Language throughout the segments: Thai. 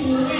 ทีนี้เนี่ย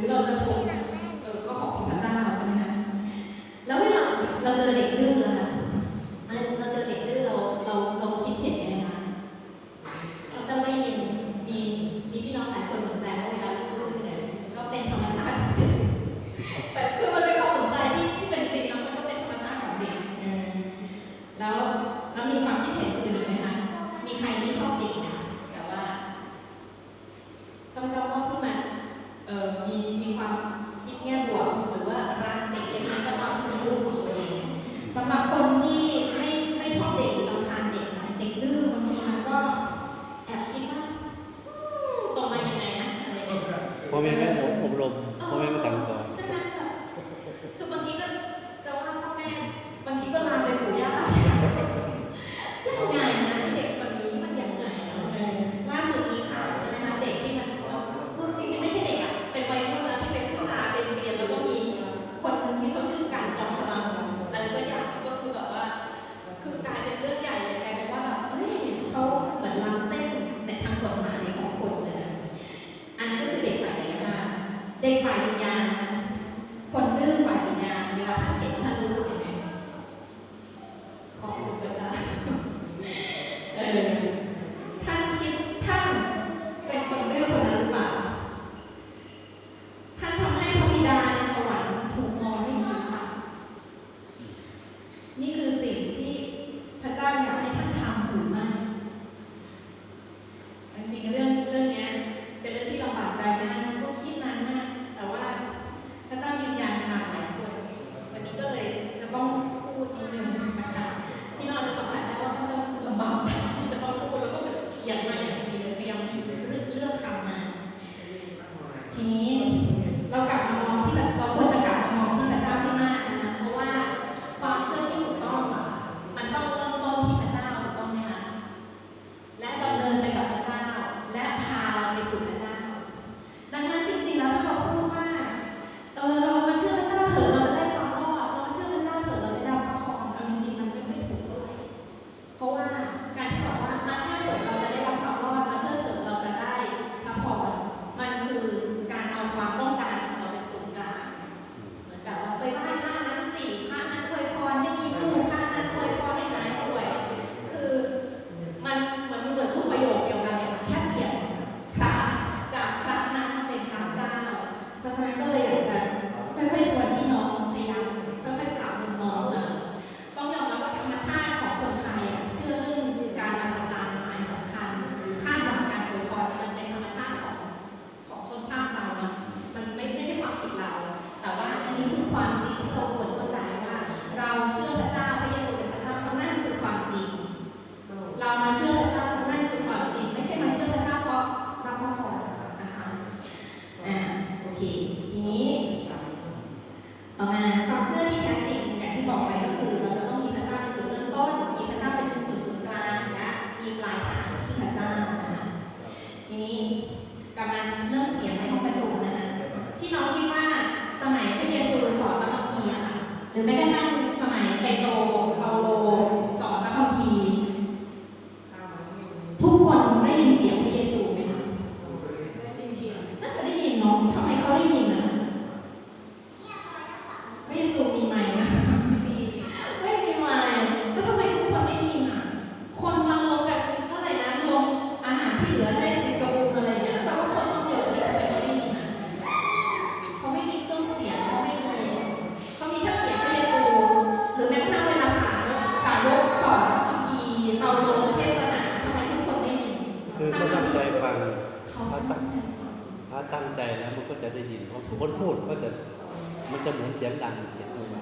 不要再说了。 ตั้งพระตั้งใจแล้วมันก็จะได้ยินคนพูดก็จะมันจะเหมือนเสียงดังเสียงอะไร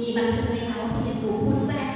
มีบันทึกไหมคะว่าพระเยซูพูดแทร